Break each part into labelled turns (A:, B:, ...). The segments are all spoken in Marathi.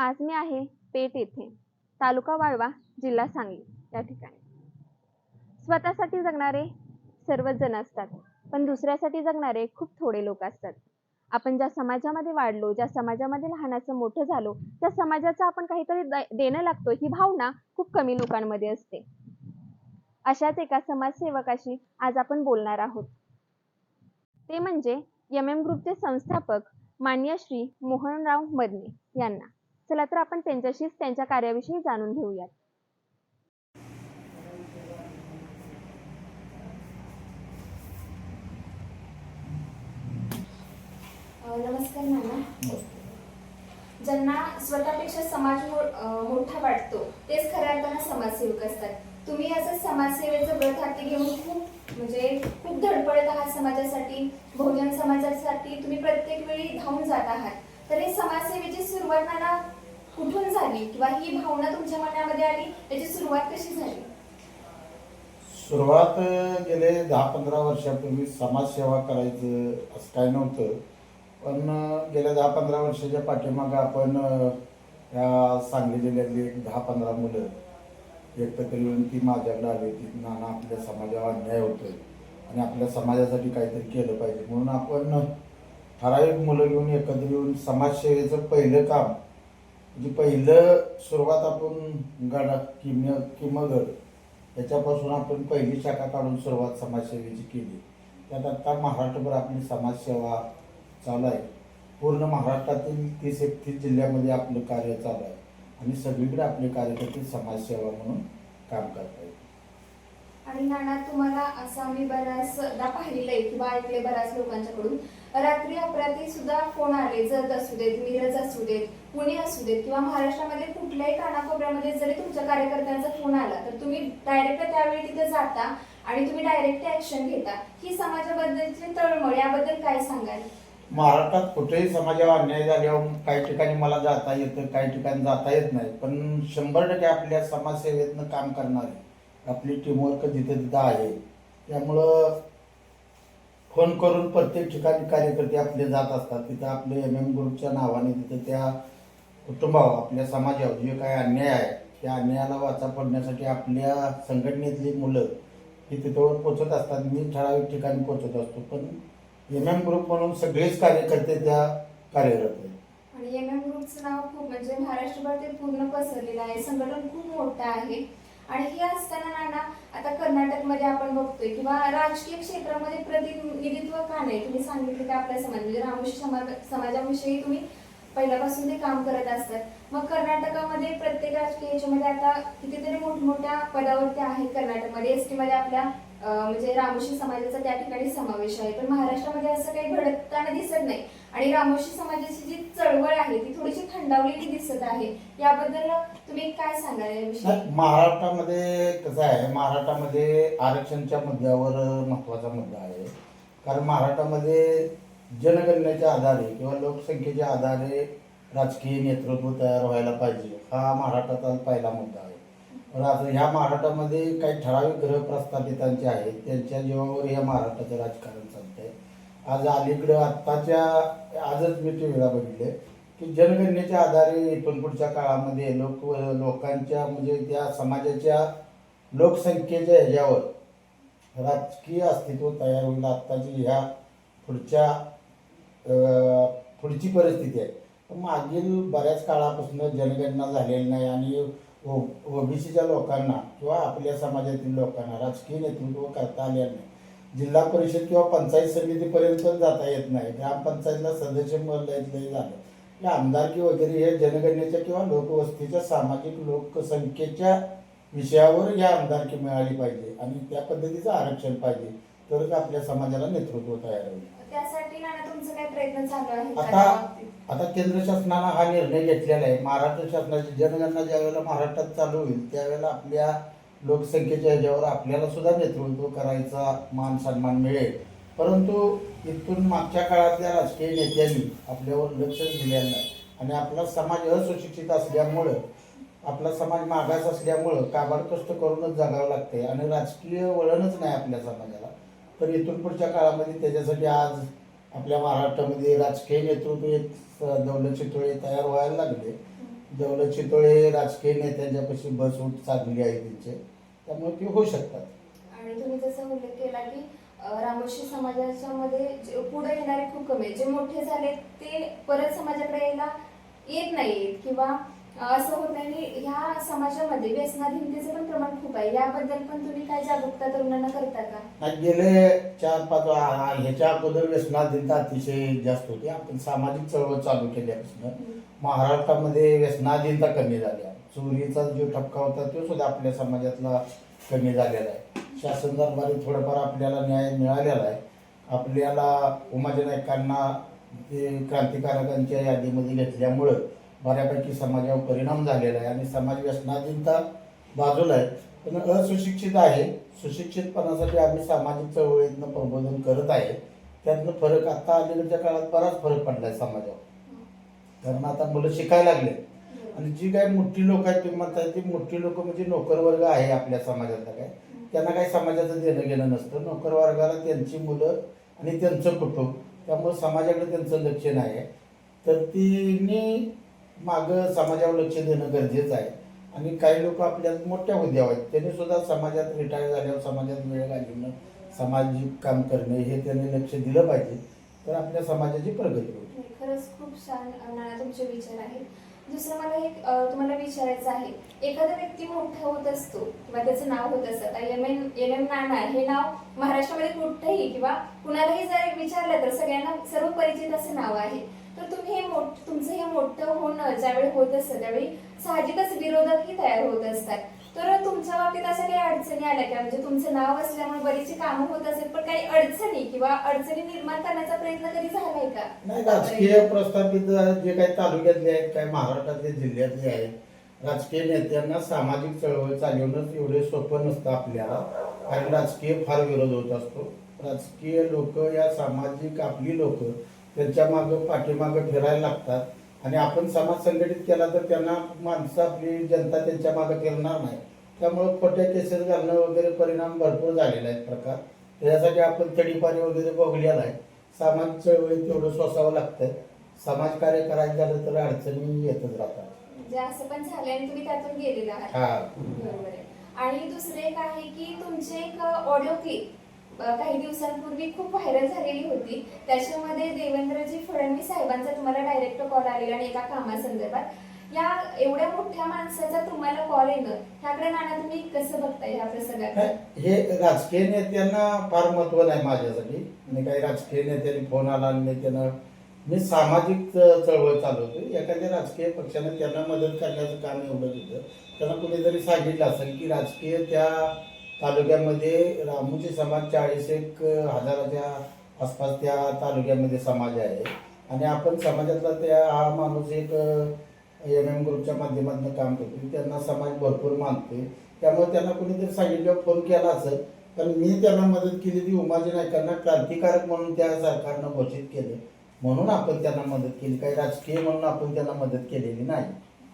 A: आज मी आहे पेठ येथे. तालुका वाळवा जिल्हा सांगली. या ठिकाणी. स्वतःसाठी जगणारे सर्वच जण असतात पण दुसऱ्यासाठी जगणारे खूप थोडे लोक असतात. आपण ज्या समाजामध्ये वाढलो ज्या समाजामध्ये लहानाचं मोठं झालो त्या समाजाचं आपण काहीतरी द- देणं लागतो ही भावना खूप कमी लोकांमध्ये असते. अशाच एका समाजसेवकाशी आज आपण बोलणार आहोत. ते म्हणजे एम एम ग्रुपचे संस्थापक मान्य श्री मोहनराव मदने यांना. चला तर आपण त्यांच्याशीच त्यांच्या कार्याविषयी जाणून घेऊयात.
B: नमस्कार नाना. ज्यांना स्वतःपेक्षा समाज मोठा वाटतो तेच खऱ्या अर्थानं समाजसेवक असतात. तुम्ही असं समाजसेवेचं व्रत हाती घेऊन खूप म्हणजे खूप धडपडत आहात समाजासाठी बहुजन समाजासाठी. तुम्ही प्रत्येक वेळी धावून जात आहात. तर हे समाजसेवेची सुरुवात नाना कुठून झाली किंवा ही भावना तुमच्या मनामध्ये आली? त्याची सुरुवात कशी झाली?
C: सुरुवात गेले दहा पंधरा वर्षापूर्वी समाजसेवा करायचं असं काय नव्हतं. पण गेल्या दहा पंधरा वर्षाच्या पाठीमागं आपण या सांगली जिल्ह्यातली एक दहा पंधरा मुलं एकत्र येऊन ती माझ्याकडे आली. होती नाना आपल्या समाजावर अन्याय होतोय आणि आपल्या समाजासाठी काहीतरी केलं पाहिजे. म्हणून आपण ठराविक मुलं घेऊन एकत्र येऊन समाजसेवेचं पहिलं काम म्हणजे पहिलं सुरुवात आपण गडा किम किमगर त्याच्यापासून आपण पहिली शाखा काढून सुरुवात समाजसेवेची केली. त्यात आता महाराष्ट्रभर आपली समाजसेवा चालू आहे. पूर्ण महाराष्ट्रातील तीस एकतीस जिल्ह्यामध्ये आपलं कार्य चालू आहे. आणि सगळीकडे आपले कार्यकर्ते समाजसेवा म्हणून काम करत आहेत
B: आणि नाना तुम्हाला असं आम्ही बऱ्याचदा पाहिलंय किंवा ऐकले बऱ्याच लोकांच्याकडून. रात्री अपराधी सुद्धा फोन आले जत असू देत मिरज असू देत पुणे असू देत किंवा महाराष्ट्रामध्ये कुठल्याही कानाकोपऱ्यामध्ये जरी तुमच्या कार्यकर्त्यांचा फोन आला तर तुम्ही डायरेक्ट त्यावेळी तिथे जाता आणि तुम्ही डायरेक्ट ऍक्शन घेता. ही समाजाबद्दलची तळमळ याबद्दल काय सांगाल?
C: महाराष्ट्रात कुठेही समाजावर अन्याय झाल्यावर काही ठिकाणी मला जाता येतं काही ठिकाणी जाता येत नाही. पण शंभर टक्के आपल्या समाजसेवेतनं काम करणारे आपली टीमवर्क जिथे तिथं आहे. त्यामुळं फोन करून प्रत्येक ठिकाणी कार्यकर्ते आपले जात असतात. तिथं आपले एम एम ग्रुपच्या नावाने तिथं त्या कुटुंबावर आपल्या समाजावर जे काय अन्याय आहे त्या अन्यायाला वाचा पडण्यासाठी आपल्या संघटनेतली मुलं ही तिथं पोचत असतात. मी ठराविक ठिकाणी पोचत असतो. पण एम एम ग्रुप म्हणून सगळेच कार्यकर्ते त्या कार्यरत आहेत.
B: आणि एम एम ग्रुपचं नाव खूप म्हणजे महाराष्ट्रभर ते पूर्ण पसरलेलं आहे. संघटन खूप मोठं आहे. आणि हे असताना ना आता कर्नाटकमध्ये आपण बघतोय किंवा राजकीय क्षेत्रामध्ये प्रतिनिधित्व का नाही? तुम्ही सांगितलं की आपल्या समाज म्हणजे रामोशी समाज समाजाविषयी तुम्ही पहिल्यापासून ते काम करत असतात. मग कर्नाटकामध्ये प्रत्येक राजकीय याच्यामध्ये आता कितीतरी मोठमोठ्या पदावरती आहेत कर्नाटकमध्ये. एस टीमध्ये आपल्या म्हणजे रामोशी समाजाचा त्या ठिकाणी समावेश आहे. पण महाराष्ट्रामध्ये असं काही घडताना दिसत नाही. आणि रामोशी समाजाची जी चळवळ आहे ती थोडीशी थंडावलेली दिसत आहे. याबद्दल तुम्ही काय सांगाल याविषयी?
C: महाराष्ट्रामध्ये कसं आहे महाराष्ट्रामध्ये आरक्षणच्या मुद्द्यावर महत्त्वाचा मुद्दा आहे. कारण महाराष्ट्रामध्ये जनगणनेच्या आधारे किंवा लोकसंख्येच्या आधारे राजकीय नेतृत्व तयार व्हायला पाहिजे हा महाराष्ट्राचा पहिला मुद्दा आहे. पण आता ह्या महाराष्ट्रामध्ये काही ठराविक ग्रह प्रस्थापितांचे आहेत त्यांच्या जीवावर या महाराष्ट्राचं राजकारण चालतंय. आज अलीकडं आत्ताच्या आजच मी टी व्हीला बघितले की जनगणनेच्या आधारे इथून पुढच्या काळामध्ये लोक लोकांच्या म्हणजे त्या समाजाच्या लोकसंख्येच्या ह्याच्यावर राजकीय अस्तित्व तयार होईल आत्ताची ह्या पुढच्या पुढची परिस्थिती आहे. पण मागील बऱ्याच काळापासून जनगणना झालेली नाही आणि ओबीसीच्या लोकांना किंवा आपल्या समाजातील लोकांना राजकीय नेतृत्व करता आलेलं नाही. जिल्हा परिषद किंवा पंचायत समितीपर्यंत पण जाता येत नाही. ग्रामपंचायतला सदस्य लय झालं. आमदारकी वगैरे हे जनगणनेच्या किंवा लोकवस्तीच्या सामाजिक लोकसंख्येच्या विषयावर या आमदारकी मिळाली पाहिजे. आणि त्या पद्धतीचं आरक्षण पाहिजे. तरच आपल्या समाजाला नेतृत्व तयार होईल.
B: त्यासाठी नाना तुमचं काय प्रयत्न चालू आहे का
C: आता? आता केंद्र शासनानं हा निर्णय घेतलेला आहे. महाराष्ट्र शासनाची जनगणना ज्यावेळेला महाराष्ट्रात चालू होईल त्यावेळेला आपल्या लोकसंख्येच्या ह्याच्यावर आपल्याला सुद्धा नेतृत्व करायचा मान सन्मान मिळेल. परंतु इथून मागच्या काळातल्या राजकीय नेत्यांनी आपल्यावर लक्षच दिलेलं नाही. आणि आपला समाज असुशिक्षित असल्यामुळं आपला समाज मागास असल्यामुळं काबाड कष्ट करूनच जगावं लागते आणि राजकीय वळणच नाही आपल्या समाजाला. तर इथून पुढच्या काळामध्ये त्याच्यासाठी आज आपल्या महाराष्ट्रामध्ये राजकीय नेतृत्व एक दौलत चितोळे तयार व्हायला लागले. दौलत चितोळे राजकीय नेत्यांच्यापाशी बस उठ आहे त्यांचे. त्यामुळे ते होऊ शकतात.
B: आणि तुम्ही जसं उल्लेख केला की रामोशी समाजाच्या मध्ये जे पुढे येणारे खूप कमी आहे जे मोठे झाले ते परत समाजाकडे यायला येत नाहीत किंवा असं होत नाही आणि ह्या समाजामध्ये व्यसनाधीनतेचं पण प्रमाण खूप आहे. याबद्दल पण तुम्ही काय जागरूकता तरुणांना करता का?
C: आणि गेले चार पाच आ- ह्याच्या अगोदर व्यसनाधीनता अतिशय जास्त होती. आपण सामाजिक चळवळ चालू केल्यापासून महाराष्ट्रामध्ये व्यसनाधीनता कमी झाल्या चोरीचा जो ठपका होता तो सुद्धा आपल्या समाजातला कमी झालेला आहे. शासन दरबारी थोडंफार आपल्याला न्याय मिळालेला आहे. आपल्याला उमाजी नायकांना ते क्रांतिकारकांच्या यादीमध्ये घेतल्यामुळं बऱ्यापैकी समाजावर परिणाम झालेला आहे आणि समाज व्यसनाधीनता बाजूला आहे. पण असुशिक्षित आहे. सुशिक्षितपणासाठी आम्ही सामाजिक चळवळीतनं प्रबोधन करत आहे. त्यातनं फरक आत्ता अलीकडच्या काळात बराच फरक पडला आहे समाजावर. कारण आता मुलं शिकायला लागले. आणि जी काही मोठी लोक आहेत ते म्हणतात ती मोठी लोक म्हणजे नोकरवर्ग आहे आपल्या समाजातला काय? त्यांना काही समाजाचं देणं घेणं नसतं. नोकरवर्गाला त्यांची मुलं आणि त्यांचं कुटुंब. त्यामुळे समाजाकडे त्यांचं लक्ष नाही आहे. तर तिने मागं समाजावर लक्ष देणं गरजेचं आहे. आणि काही लोक आपल्या मोठ्या हुद्द्यावर आहेत. त्यांनी सुद्धा समाजात रिटायर झाल्यावर समाजात वेळ घालवणं सामाजिक काम करणं हे त्यांनी लक्ष दिलं पाहिजे. तर आपल्या समाजाची प्रगती होईल
B: खरंच खूप छान नाना तुमचे विचार आहेत. दुसरं मला एक तुम्हाला विचारायचं आहे. एखादा व्यक्ती मोठा होत असतो किंवा त्याचं नाव होत असतं आता M N M M Nana हे नाव महाराष्ट्रामध्ये कुठंही किंवा कुणालाही जर विचारलं तर सगळ्यांना सर्व परिचित असं नाव आहे. तर तुम्ही हे मोठ तुमचं हे मोठं होणं ज्यावेळी होत असतं त्यावेळी साहजिकच विरोधकही तयार होत असतात. तर तुमच्या बाबतीत अशा काही अडचणी आल्या का? म्हणजे तुमचं नाव असल्यामुळे बरीचशी कामं होत असेल पण काही अडचणी किंवा अडचणी निर्माण करण्याचा प्रयत्न कधी झालाय का?
C: नाही राजकीय प्रस्थापित जे काही तालुक्यातले आहेत काही महाराष्ट्रातले जिल्ह्यातले आहेत राजकीय नेत्यांना सामाजिक चळवळ चालवणंच एवढे सोपं नसतं आपल्याला. कारण राजकीय फार विरोध होत असतो. राजकीय लोक या सामाजिक आपली लोक त्यांच्या मागं पाठीमागं फिरायला लागतात. आणि आपण समाज संघटित केला तर त्यांना माणसं आपली जनता त्यांच्या मागं फिरणार नाही. त्यामुळे खोट्या केसेस घालणं वगैरे परिणाम भरपूर झालेले आहेत प्रकार. त्याच्यासाठी आपण तडीपारी वगैरे बघलेला आहे. समाज चळवळीत तेवढं सोसावं लागतं समाजकार्य करायचं झालं तर अडचणी येतच राहतात.
B: म्हणजे असं पण झालंय आणि तुम्ही त्यातून गेलेला आहात.
C: हा.
B: बरोबर आहे. आणि दुसरे एक आहे की तुमचे एक ऑडिओ क्लिप काही दिवसांपूर्वी खूप व्हायरल झालेली होती. त्याच्यामध्ये देवेंद्रजी फडणवीस साहेबांचा तुम्हाला डायरेक्ट कॉल आलेला आणि एका कामासंदर्भात. या एवढ्या मोठ्या माणसाचा तुम्हाला कॉल येणं ह्याकडे नाना तुम्ही कसं बघताय ह्या प्रसंगात
C: हे राजकीय नेत्यांना फार महत्त्व नाही माझ्यासाठी. मी काही राजकीय नेत्यांनी फोन आला आणि त्यांना मी सामाजिक चळवळ चालवतो एखाद्या राजकीय पक्षाने त्यांना मदत करण्याचं काम एवढं दिलं. त्यांना कुठेतरी सांगितलं असेल की राजकीय त्या तालुक्यामध्ये रामूचे समाज चाळीस एक हजाराच्या आसपास त्या तालुक्यामध्ये समाज आहे. आणि आपण समाजातला त्या हा माणूस एक एम एम ग्रुपच्या माध्यमातून काम करतो. त्यांना समाज भरपूर मानते त्यामुळे त्यांना कोणीतरी सांगितलं फोन केला असेल कारण मी त्यांना मदत केली ती उमाजी नायकांना क्रांतिकारक म्हणून त्या सरकारनं घोषित केले. म्हणून आपण त्यांना मदत केली. काही राजकीय म्हणून आपण त्यांना मदत केलेली नाही.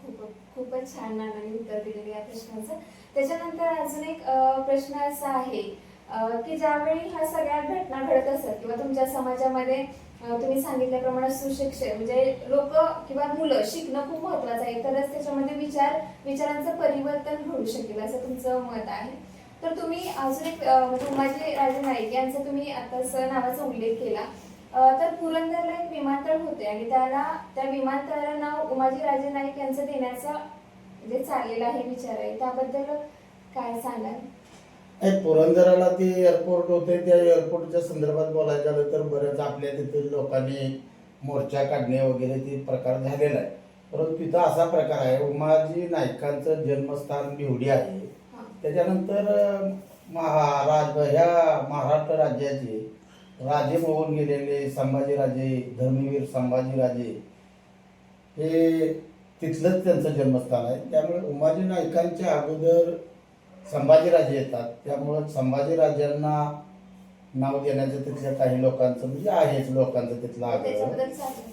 B: खूप खूपच छान नानांनी उत्तर दिलेलं या प्रश्नाचं. त्याच्यानंतर अजून एक प्रश्न असा आहे की ज्यावेळी ह्या सगळ्या घटना घडत असतात किंवा तुमच्या समाजामध्ये तुम्ही सांगितल्याप्रमाणे सुशिक्षित म्हणजे लोक किंवा मुलं शिकणं खूप महत्वाचं आहे तरच त्याच्यामध्ये विचार विचारांचं परिवर्तन घडू शकेल असं तुमचं मत आहे. तर तुम्ही अजून एक म्हणजे उमाजी राजे नाईक यांचा तुम्ही आता स- नावाचा उल्लेख केला तर पुरंदरला एक विमानतळ होते आणि त्याला त्या विमानतळाला नाव उमाजी राजे नाईक यांचं देण्याचा म्हणजे चाललेला आहे विचार आहे त्याबद्दल काय सांगाल?
C: पुरंदराला ते एअरपोर्ट होते त्या एअरपोर्टच्या संदर्भात बोलायचं झालं तर बऱ्याच आपल्या तिथे लोकांनी मोर्चा काढणे वगैरे ते प्रकार झालेला आहे. परंतु तिथं असा प्रकार आहे उमाजी नायकांचं जन्मस्थान बिवडी आहे. त्याच्यानंतर महाराज ह्या महाराष्ट्र राज्याचे राजे होऊन गेलेले संभाजीराजे धर्मवीर संभाजीराजे हे तिथलंच त्यांचं जन्मस्थान आहे. त्यामुळे उमाजी नायकांच्या अगोदर संभाजीराजे येतात. त्यामुळं संभाजीराजांना नाव देण्याचं तिथल्या काही लोकांचं म्हणजे आहेच लोकांचं तिथलं आग्रह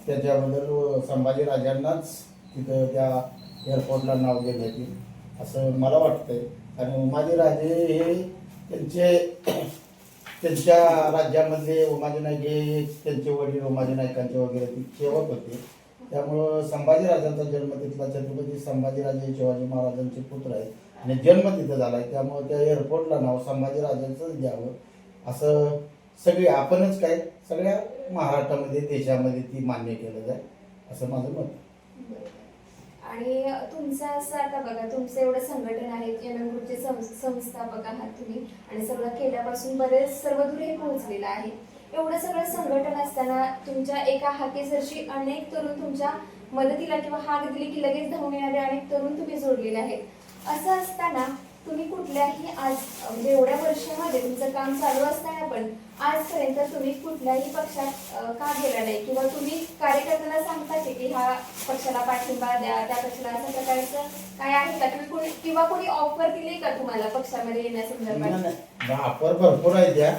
B: त्याच्याबद्दल
C: संभाजीराजांनाच तिथं त्या एअरपोर्टला नाव देण्यात येईल असं मला वाटतंय. आणि उमाजीराजे हे त्यांचे त्यांच्या राज्यामध्ये उमाजी नाईक हे त्यांचे वडील उमाजी नाईकांचे वगैरे ते सेवक होते. त्यामुळं संभाजीराजांचा जन्म तिथला छत्रपती संभाजीराजे शिवाजी महाराजांचे पुत्र आहेत. आणि जन्म तिथं झाला आहे त्यामुळं त्या एअरपोर्टला नाव संभाजीराजांचंच द्यावं असं सगळे आपणच काय सगळ्या महाराष्ट्रामध्ये देशामध्ये ती मान्य केलं जाय. असं माझं मत आहे.
B: आणि तुमचं असं आता बघा तुमचं एवढं संघटन आहे एम एम ग्रुपचे सं- संस्थापक आहात तुम्ही आणि सगळं केल्यापासून बरेच सर्वदूर हे पोहोचलेलं आहे. एवढं सगळं संघटन असताना तुमच्या एका हाकेसरशी अनेक तरुण तुमच्या मदतीला किंवा हाक दिली की लगेच धावून येणारे अनेक तरुण तुम्ही जोडलेले आहेत. असं असताना तुम्ही कुठल्याही आज म्हणजे एवढ्या वर्षामध्ये तुमचं काम चालू असताना पण आजपर्यंत तुम्ही कुठल्याही पक्षात का गेला नाही? किंवा तुम्ही कार्यकर्त्यांना सांगता की ह्या पक्षाला पाठिंबा द्या त्या पक्षाला अशा प्रकारचं काय आहे का? तुम्ही कोणी किंवा कोणी ऑफर दिली का तुम्हाला पक्षामध्ये येण्यासंदर्भात
C: ऑफर भरपूर आहे त्या.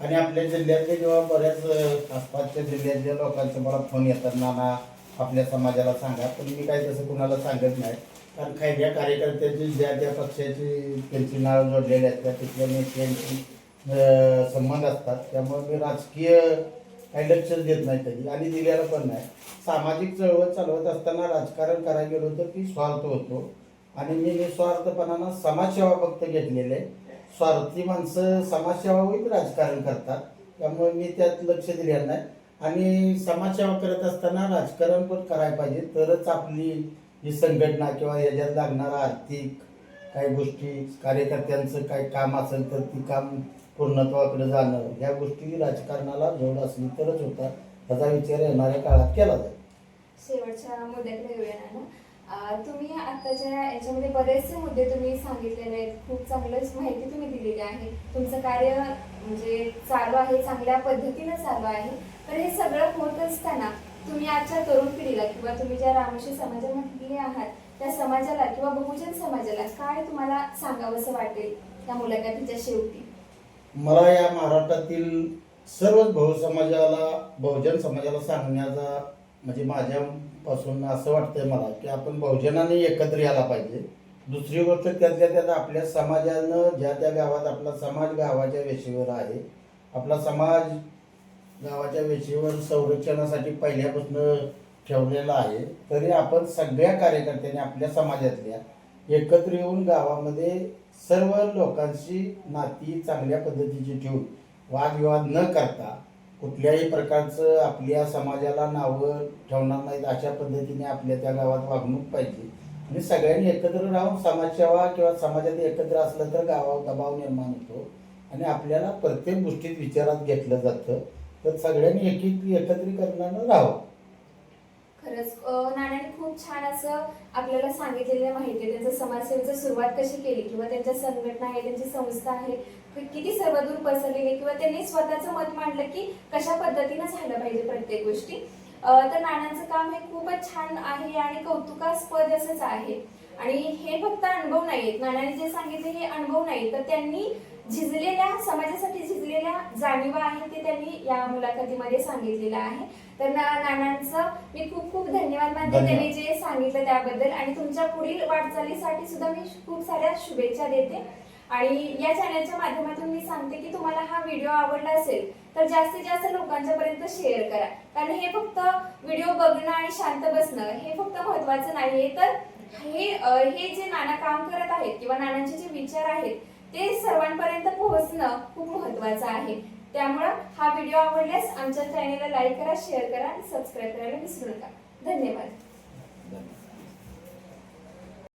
C: आणि आपल्या जिल्ह्यातले जेव्हा बऱ्याच आसपासच्या जिल्ह्यातल्या लोकांचे मला फोन येतात नाना आपल्या समाजाला सांगा. पण मी काही तसं कुणाला सांगत नाही. कारण काही ज्या कार्यकर्त्याची ज्या ज्या पक्षाची त्यांची नावं जोडलेली असतात तिथल्या नेत्यांची संबंध असतात. त्यामुळे मी राजकीय काही लक्ष देत नाही कधी आणि दिलेलं पण नाही. सामाजिक चळवळ चालवत असताना राजकारण करायला गेलो तर की स्वार्थ होतो. आणि मी निस्वार्थपणानं समाजसेवा फक्त घेतलेले आहे. स्वार्थी माणसं समाजसेवा होईल राजकारण करतात. त्यामुळे मी त्यात लक्ष दिलेलं नाही. आणि समाजसेवा करत असताना राजकारण पण करायला पाहिजे. तरच आपली ही संघटना किंवा याच्यात लागणारा आर्थिक काही गोष्टी कार्यकर्त्यांचं काही काम असेल तर ती काम पूर्णत्वाकडे जाणं ह्या गोष्टी राजकारणाला जोड असली तरच होतात त्याचा विचार येणाऱ्या काळात केला जाईल.
B: शेवटच्या मुद्द्याकडे येऊया ना तुम्ही आताच्या याच्यामध्ये बरेचसे मुद्दे तुम्ही सांगितलेले आहेत खूप चांगलंच माहिती तुम्ही दिलेली आहे. तुमचं कार्य म्हणजे चालू आहे चांगल्या पद्धतीनं चालू आहे. तर हे सगळं होत असताना तुम्ही आजच्या तरुण पिढीला किंवा तुम्ही ज्या रामोशी समाजामध्ये आहात त्या समाजाला किंवा बहुजन समाजाला काय तुम्हाला सांगावंसं वाटेल त्या मुलाखतीच्या शेवटी?
C: मला या महाराष्ट्रातील सर्वच बहु समाजाला बहुजन समाजाला सांगण्याचा म्हणजे माझ्यापासून असं वाटतंय मला की आपण बहुजनाने एकत्र यायला पाहिजे. दुसरी गोष्ट त्यातल्या त्यात आपल्या समाजानं ज्या त्या गावात आपला समाज गावाच्या वेशीवर आहे. आपला समाज गावाच्या वेशीवर संरक्षणासाठी पहिल्यापासून ठेवलेला आहे. तरी आपण सगळ्या कार्यकर्त्यांनी आपल्या समाजातल्या एकत्र येऊन गावामध्ये सर्व लोकांशी नाती चांगल्या पद्धतीची ठेवून वादविवाद न करता कुठल्याही प्रकारचं आपल्या समाजाला नावं ठेवणार नाहीत अशा पद्धतीने आपल्या त्या गावात वागणूक पाहिजे. आणि सगळ्यांनी एकत्र राहून समाजसेवा किंवा समाजात एकत्र असलं तर गावावर दबाव निर्माण होतो. आणि आपल्याला प्रत्येक गोष्टीत विचारात घेतलं जातं. तर सगळ्यांनी एकी एकत्रीकरणानं राहावं.
B: खरंच नाण्याने खूप छान असं आपल्याला सांगितलेलं माहिती आहे. त्यांचं समाजसेवेची सुरुवात कशी केली किंवा त्यांच्या संघटना आहे त्यांची संस्था आहे किती सर्वदूर पसरलेली किंवा त्यांनी स्वतःचं मत मांडलं की कशा पद्धतीनं झालं पाहिजे प्रत्येक गोष्टी. तर नाण्यांचं काम हे खूपच छान आहे आणि कौतुकास्पद असंच आहे. आणि हे फक्त अनुभव नाहीत नाण्याने जे सांगितले हे अनुभव नाही तर त्यांनी झिजलेल्या समाजासाठी झिजलेल्या जाणीवा आहेत ते त्यांनी या मुलाखतीमध्ये सांगितलेलं आहे. तर नानांचं मी खूप खूप धन्यवाद मानते. त्यांनी जे सांगितलं त्याबद्दल. आणि तुमच्या पुढील वाटचालीसाठी सुद्धा मी खूप साऱ्या शुभेच्छा देते. आणि या चॅनलच्या माध्यमातून मी सांगते की तुम्हाला हा व्हिडिओ आवडला असेल तर जास्तीत जास्त लोकांच्या पर्यंत शेअर करा. कारण हे फक्त व्हिडिओ बघणं आणि शांत बसणं हे फक्त महत्वाचं नाहीये. तर हे हे जे नाना काम करत आहेत किंवा नानांचे जे विचार आहेत ते सर्वांपर्यंत पोहोचणं खूप महत्वाचं आहे. त्यामुळं हा व्हिडिओ आवडल्यास आमच्या चॅनेलला लाईक करा शेअर करा आणि सबस्क्राईब करायला विसरू नका. धन्यवाद.